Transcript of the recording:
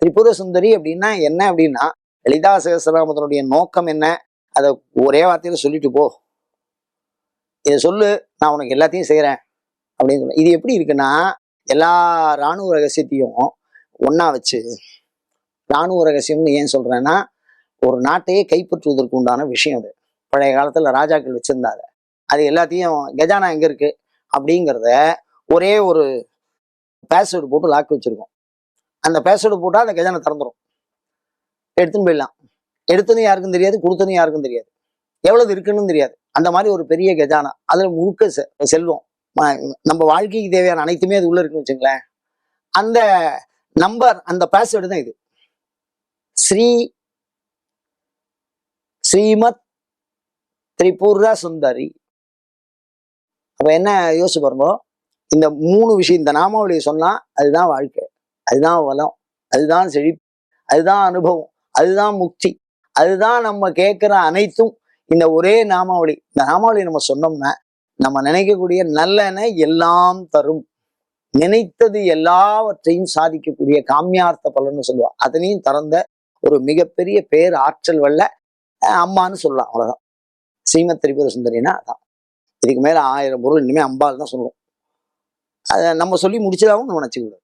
திரிபுர சுந்தரி அப்படின்னா என்ன அப்படின்னா லலிதா சகசிரநாமத்தினுடைய நோக்கம் என்ன? அதை ஒரே வார்த்தையில சொல்லிட்டு போ. இதை சொல்லு நான் உனக்கு எல்லாத்தையும் செய்கிறேன் அப்படின்னு சொல்ல. இது எப்படி இருக்குன்னா எல்லா இராணுவ ரகசியத்தையும் ஒன்றா வச்சு இராணுவ ரகசியம்னு ஏன் சொல்றேன்னா ஒரு நாட்டையே கைப்பற்றுவதற்கு உண்டான விஷயம் அது. பழைய காலத்துல ராஜாக்கள் வச்சுருந்தாங்க. அது எல்லாத்தையும் கஜானா எங்க இருக்கு? அப்படிங்கிறத ஒரே ஒரு பாஸ்வேர்டு போட்டு லாக் வச்சிருக்கோம். அந்த பேஸ்வேர்டு போட்டால் அந்த கஜானை திறந்துடும் எடுத்துன்னு போயிடலாம். எடுத்ததும் யாருக்கும் தெரியாது கொடுத்ததும் யாருக்கும் தெரியாது. எவ்வளவு இருக்குன்னு தெரியாது. அந்த மாதிரி ஒரு பெரிய கஜானா. அதுல முழுக்க செ- செல்வம். நம்ம வாழ்க்கைக்கு தேவையான அனைத்துமே அது உள்ள இருக்குன்னு வச்சுங்களேன். அந்த நம்பர் அந்த பாஸ்வேர்டு தான் இது. ஸ்ரீ ஸ்ரீமத் திரிபுர சுந்தரி. அப்ப என்ன யோசிச்சு பாருங்க. இந்த மூணு விஷயம் இந்த நாமாவளியை சொன்னா அதுதான் வாழ்க்கை. அதுதான் வளம் அதுதான் செழிப்பு அதுதான் அனுபவம் அதுதான் முக்தி அதுதான் நம்ம கேட்கிற அனைத்தும் இந்த ஒரே நாமாவளி. இந்த நாமாவளி நம்ம சொன்னோம்னா நம்ம நினைக்கக்கூடிய நல்லன எல்லாம் தரும். நினைத்தது எல்லாவற்றையும் சாதிக்கக்கூடிய காமியார்த்த பலன்னு சொல்லுவா அதனையும் திறந்த ஒரு மிகப்பெரிய பேர் ஆற்றல் வல்ல அம்மான்னு சொல்லலாம். அவ்வளோதான் ஸ்ரீமத் திரிபுர சுந்தரினா அதான். இதுக்கு மேலே ஆயிரம் பொருள் இனிமேல் அம்பாள் தான் சொல்லுவோம். அதை நம்ம சொல்லி முடிச்சதாகவும் நம்ம நினச்சிக்கூடாது